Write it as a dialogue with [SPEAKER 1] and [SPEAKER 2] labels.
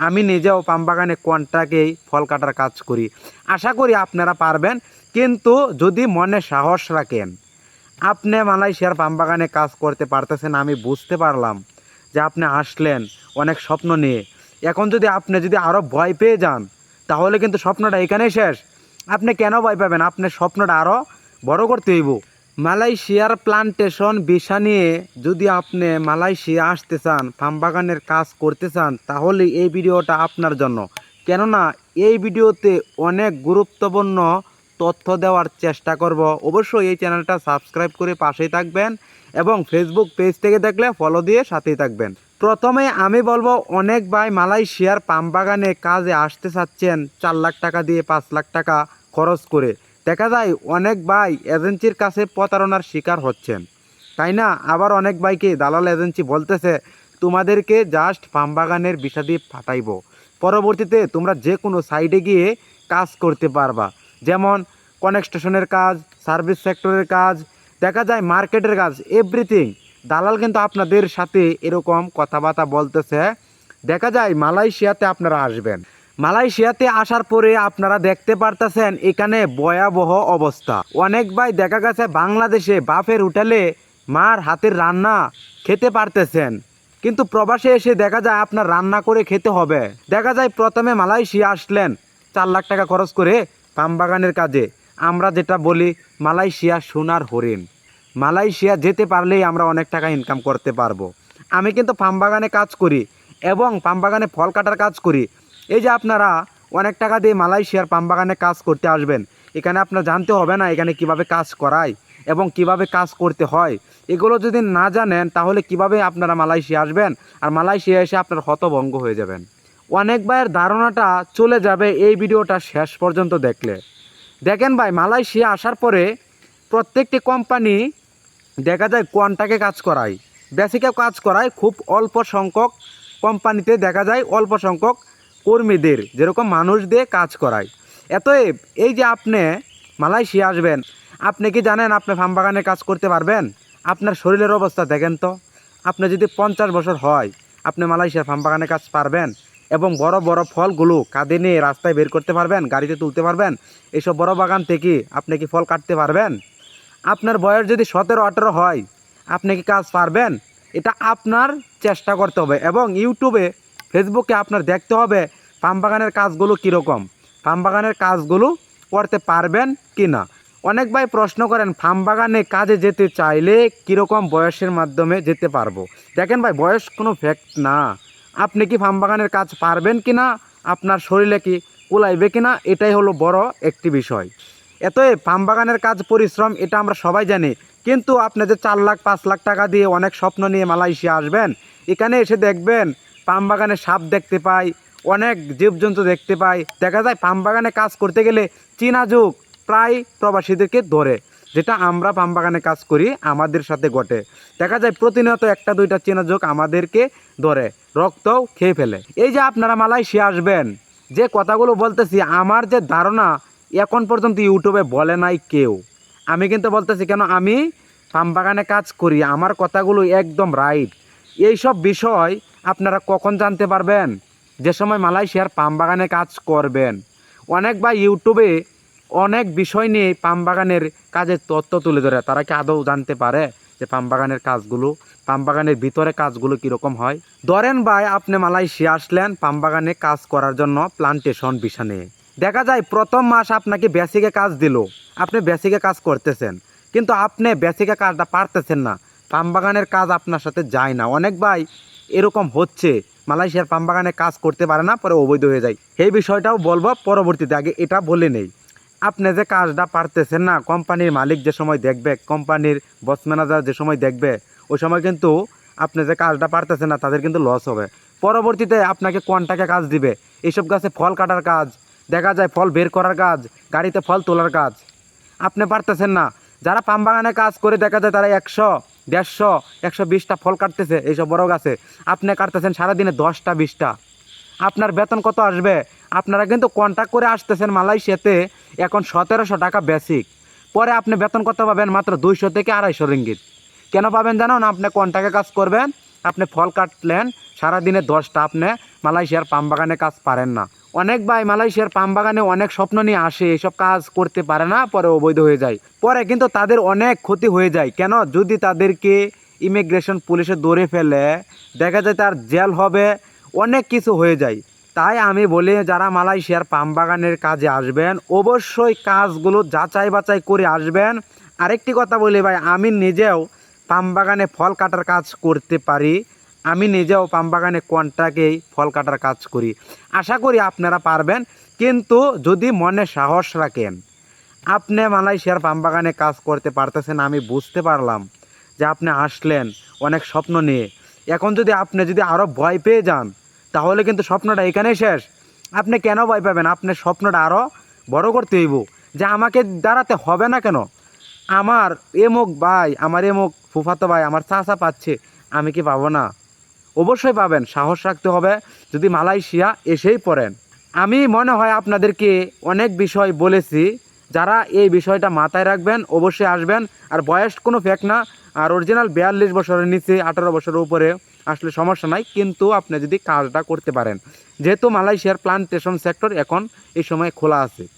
[SPEAKER 1] আমি নিজেও পাম বাগানে কন্ট্রাক্টেই ফল কাটার কাজ করি। আশা করি আপনারা পারবেন, কিন্তু যদি মনে সাহস রাখেন, আপনি মালয়েশিয়ার পাম বাগানে কাজ করতে পারতেছেন, আমি বুঝতে পারলাম যে আপনি আসলেন অনেক স্বপ্ন নিয়ে। এখন যদি আপনি যদি আরও ভয় পেয়ে যান, তাহলে কিন্তু স্বপ্নটা এখানেই শেষ। আপনি কেন ভয় পাবেন? আপনার স্বপ্নটা আরও বড় করতে হইব। মালয়েশিয়ার প্লান্টেশন বিষা নিয়ে যদি আপনি মালয়েশিয়া আসতে চান পাম বাগানের কাজ করতে চান, তাহলে এই ভিডিওটা আপনার জন্য। কেননা, এই ভিডিওতে অনেক গুরুত্বপূর্ণ তথ্য দেওয়ার চেষ্টা করব। অবশ্যই এই চ্যানেলটা সাবস্ক্রাইব করে পাশেই থাকবেন এবং ফেসবুক পেজ থেকে দেখলে ফলো দিয়ে সাথেই থাকবেন। প্রথমে আমি বলব, অনেক ভাই মালয়েশিয়ার পাম বাগানে কাজে আসতে চাচ্ছেন চার লাখ টাকা দিয়ে পাঁচ লাখ টাকা খরচ করে। দেখা যায় অনেক ভাই এজেন্সির কাছে প্রতারণার শিকার হচ্ছেন। তাই না? আবার অনেক ভাইকে দালাল এজেন্সি বলতেছে, তোমাদেরকে জাস্ট পাম বাগানের বিষা দিয়ে ফাটাইবো। পরবর্তীতে তোমরা যে কোনো সাইডে গিয়ে কাজ করতে পারবা। যেমন কনেকস্টেশনের কাজ, সার্ভিস সেক্টরের কাজ, দেখা যায় মার্কেটের কাজ, এভরিথিং। দালাল কিন্তু আপনাদের সাথে এরকম কথাবার্তা বলতেছে। দেখা যায় মালয়েশিয়াতে আপনারা আসবেন। মালয়েশিয়াতে আসার পরে আপনারা দেখতে পারতেছেন এখানে ভয়াবহ অবস্থা। অনেক ভাই দেখা গেছে বাংলাদেশে বাফের হোটেলে মার হাতের রান্না খেতে পারতেছেন। কিন্তু প্রবাসে এসে দেখা যায় আপনার রান্না করে খেতে হবে। দেখা যায় প্রথমে মালয়েশিয়া আসলেন চার লাখ টাকা খরচ করে পাম বাগানের কাজে। আমরা যেটা বলি, মালয়েশিয়া সোনার হরিণ। মালয়েশিয়া যেতে পারলেই আমরা অনেক টাকা ইনকাম করতে পারব। আমি কিন্তু পাম বাগানে কাজ করি এবং পাম বাগানে ফল কাটার কাজ করি। এই যে আপনারা অনেক টাকা দিয়ে মালয়েশিয়ার পাম বাগানে কাজ করতে আসবেন, এখানে আপনার জানতে হবে না এখানে কীভাবে কাজ করায় এবং কীভাবে কাজ করতে হয়। এগুলো যদি না জানেন, তাহলে কীভাবে আপনারা মালয়েশিয়া আসবেন? আর মালয়েশিয়া এসে আপনার হতভঙ্গ হয়ে যাবেন। অনেক ভাইয়ের ধারণাটা চলে যাবে এই ভিডিওটা শেষ পর্যন্ত দেখলে। দেখেন ভাই, মালয়েশিয়া আসার পরে প্রত্যেকটি কোম্পানি দেখা যায় কোয়ান্টাকে কাজ করায়। বেসিকে কাজ করায়, খুব অল্প সংখ্যক কোম্পানিতে দেখা যায় অল্প সংখ্যক কর্মীদের, যেরকম মানুষ দিয়ে কাজ করায়। এতএব এই যে আপনি মালয়েশিয়া আসবেন, আপনি কি জানেন আপনি ফার্ম বাগানে কাজ করতে পারবেন? আপনার শরীরের অবস্থা দেখেন তো। আপনি যদি পঞ্চাশ বছর হয়, আপনি মালয়েশিয়ার ফার্ম বাগানে কাজ পারবেন এবং বড় বড় ফলগুলো কাঁধে নিয়ে রাস্তায় বের করতে পারবেন, গাড়িতে তুলতে পারবেন, এইসব বড় বাগান থেকে আপনি কি ফল কাটতে পারবেন? আপনার বয়স যদি সতেরো, আঠেরো হয়, আপনি কি কাজ পারবেন? এটা আপনার চেষ্টা করতে হবে এবং ইউটিউবে ফেসবুকে আপনার দেখতে হবে পাম বাগানের কাজগুলো কীরকম পাম বাগানের কাজগুলো করতে পারবেন কি না। অনেক ভাই প্রশ্ন করেন ফার্ম বাগানে কাজে যেতে চাইলে কীরকম বয়সের মাধ্যমে যেতে পারব? দেখেন ভাই, বয়স কোনো ফ্যাক্ট না। আপনি কি ফার্ম বাগানের কাজ পারবেন কি না? আপনার শরীরে কি কুলাইবে কি না? এটাই হলো বড় একটি বিষয়। এতই পাম বাগানের কাজ, পরিশ্রম, এটা আমরা সবাই জানি। কিন্তু আপনি যে চার লাখ, পাঁচ লাখ টাকা দিয়ে অনেক স্বপ্ন নিয়ে মালয়েশিয়া আসবেন, এখানে এসে দেখবেন পাম বাগানে সাপ দেখতে পাই, অনেক জীবজন্তু দেখতে পাই। দেখা যায় পাম বাগানে কাজ করতে গেলে চীনা যুগ, প্রায় প্রবাসীদেরকে ধরে, যেটা আমরা পাম বাগানে কাজ করি, আমাদের সাথে ঘটে। দেখা যায় প্রতিনিয়ত একটা, দুইটা চীনা যুগ আমাদেরকে ধরে, রক্তও খেয়ে ফেলে। এই যে আপনারা মালয়েশিয়া আসবেন, যে কথাগুলো বলতেছি, আমার যে ধারণা এখন পর্যন্ত ইউটিউবে বলে নাই কেউ। আমি কিন্তু বলতেছি, কেন আমি পাম বাগানে কাজ করি, আমার কথাগুলো একদম রাইট এইসব বিষয় আপনারা কখন জানতে পারবেন? যে সময় মালয়েশিয়ার পাম বাগানে কাজ করবেন। অনেক বা ইউটিউবে অনেক বিষয় নিয়ে পাম বাগানের কাজের তথ্য তুলে ধরে। তারা কি আদৌ জানতে পারে যে পাম বাগানের কাজগুলো, পাম বাগানের ভিতরে কাজগুলো কীরকম হয়? ধরেন ভাই, আপনি মালয়েশিয়া আসলেন পাম বাগানে কাজ করার জন্য প্লান্টেশন বিষা নিয়ে দেখা যায় প্রথম মাস আপনাকে বেসিকে কাজ দিল। আপনি বেসিকে কাজ করতেছেন। কিন্তু আপনি বেসিকে কাজটা পারতেছেন না। পাম বাগানের কাজ আপনার সাথে যায় না। অনেক ভাই এরকম হচ্ছে। মালয়েশিয়ার পাম বাগানে কাজ করতে পারে না, পরে অবৈধ হয়ে যায়। সেই বিষয়টাও বলব পরবর্তীতে, আগে এটা বলে নেই। আপনি যে কাজটা পারতেছেন না, কোম্পানির মালিক যে সময় দেখবে, কোম্পানির বস ম্যানেজার যে সময় দেখবে, ওই সময় কিন্তু আপনি যে কাজটা পারতেছেন না, তাদের কিন্তু লস হবে। পরবর্তীতে আপনাকে কোনটাকে কাজ দিবে? এইসব গাছে ফল কাটার কাজ, দেখা যায় ফল বের করার কাজ, গাড়িতে ফল তোলার কাজ। আপনি পারতেছেন না। যারা পাম বাগানে কাজ করে, দেখা যায় তারা একশো দেড়শো, একশো বিশটা ফল কাটতেছে এইসব বড় গাছে। আপনি কাটতেছেন সারাদিনে দশটা, বিশটা। আপনার বেতন কত আসবে? আপনারা কিন্তু কন্ট্যাক্ট করে আসতেছেন মালয়েশিয়াতে, এখন সতেরোশো টাকা বেসিক পরে আপনি বেতন কত পাবেন? মাত্র দুইশো থেকে আড়াইশো রিঙ্গিত। কেন পাবেন জানো না? আপনি কন্ট্যাক্টে কাজ করবেন, আপনি ফল কাটলেন, সারাদিনে দশটা আপনি মালয়েশিয়ার পাম বাগানে কাজ পারেন না। অনেক ভাই মালয়েশিয়ার পাম বাগানে অনেক স্বপ্ন নিয়ে আসে, এসব কাজ করতে পারে না পরে অবৈধ হয়ে যায়। পরে কিন্তু তাদের অনেক ক্ষতি হয়ে যায়। কেন? যদি তাদেরকে ইমিগ্রেশন পুলিশে ধরে ফেলে, দেখা যায় তার জেল হবে, অনেক কিছু হয়ে যায়। তাই আমি বলি, যারা মালয়েশিয়ার পাম বাগানের কাজে আসবেন, অবশ্যই কাজগুলো যাচাই বাছাই করে আসবেন। আরেকটি কথা বলি ভাই, আমি নিজেও পাম বাগানে ফল কাটার কাজ করতে পারি। আমি নিজেও পাম বাগানে কন্ট্রাক্টেই ফল কাটার কাজ করি। আশা করি আপনারা পারবেন, কিন্তু যদি মনে সাহস রাখেন, আপনি মালয়েশিয়ার পাম বাগানে কাজ করতে পারতেছেন, আমি বুঝতে পারলাম যে আপনি আসলেন অনেক স্বপ্ন নিয়ে। এখন যদি আপনি যদি আরও ভয় পেয়ে যান, তাহলে কিন্তু স্বপ্নটা এখানেই শেষ। আপনি কেন ভয় পাবেন? আপনার স্বপ্নটা আরও বড় করতে হইব যে আমাকে দাঁড়াতে হবে না কেন? আমার এমুক ভাই, আমার এমুক ফুফাতো ভাই, আমার চাচা পাচ্ছে, আমি কি পাবো না? অবশ্যই পাবেন। সাহস রাখতে হবে। যদি মালয়েশিয়া এসেই পড়েন। আমি মনে হয় আপনাদেরকে অনেক বিষয় বলেছি। যারা এই বিষয়টা মাথায় রাখবেন, অবশ্যই আসবেন। আর বয়স কোনো ফেক না। আর অরিজিনাল বিয়াল্লিশ বছরের নিচে, আঠারো বছরের উপরে আসলে সমস্যা নাই। কিন্তু আপনি যদি কাজটা করতে পারেন। যেহেতু মালয়েশিয়ার প্লান্টেশন সেক্টর এখন এই সময় খোলা আছে।